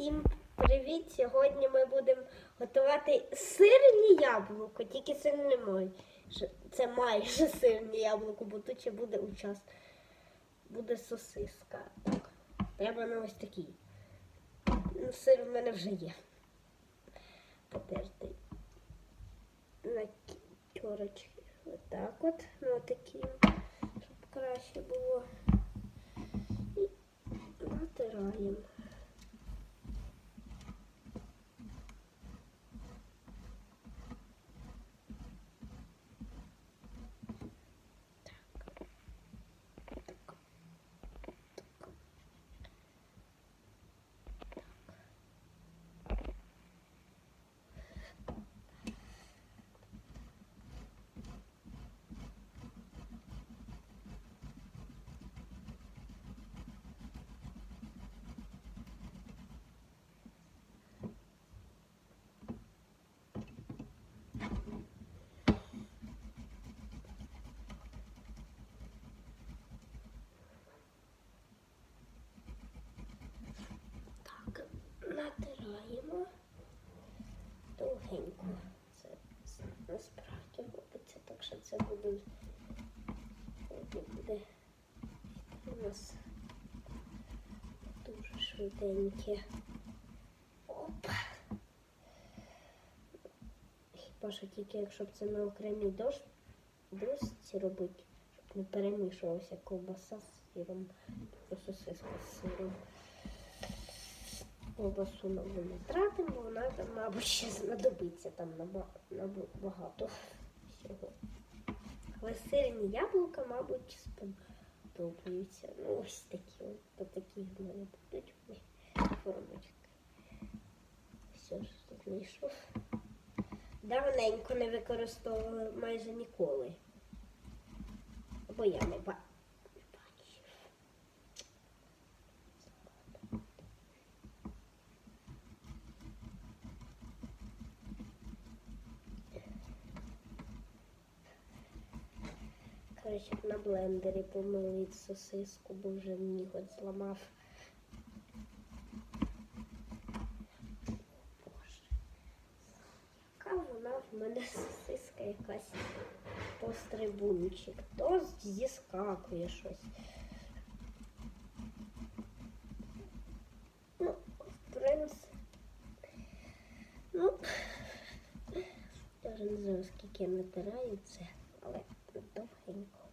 Всім привіт! Сьогодні ми будемо готувати сирні яблуко, тільки сирні мої. Це майже сирні яблуко, бо тут ще буде учас. Буде сосиска. Так. Треба на ось такий. Ну, сир в мене вже є. Потертий. На тьорочки. Отак от. Ну таким, щоб краще було. І натираємо. Так, натираємо довгенько. Це насправді робиться, так що це буде, буде у нас дуже швиденьке. Опа. Хіба що тільки якщо б це на окремій дощ, дошці робити, щоб не перемішувалася ковбаса з сиром, сосиска з сиром. Ковбасу ми не тратимо, там, мабуть, ще знадобиться там набагато всього. Але сирні яблука, мабуть, сподобаються. Ну, ось такі от, такі в мене будуть формочки. Все ж знайшов. Давненько не використовували майже ніколи. Бо я не ба- не бачив. Краще б на блендері помилити сосиску, бо вже ніготь зламав. Яка вона в мене сосиска якась пострибунчик. То зіскакує щось. Ну, в принципі. Ну, я вже не знаю, скільки я це. Ốp.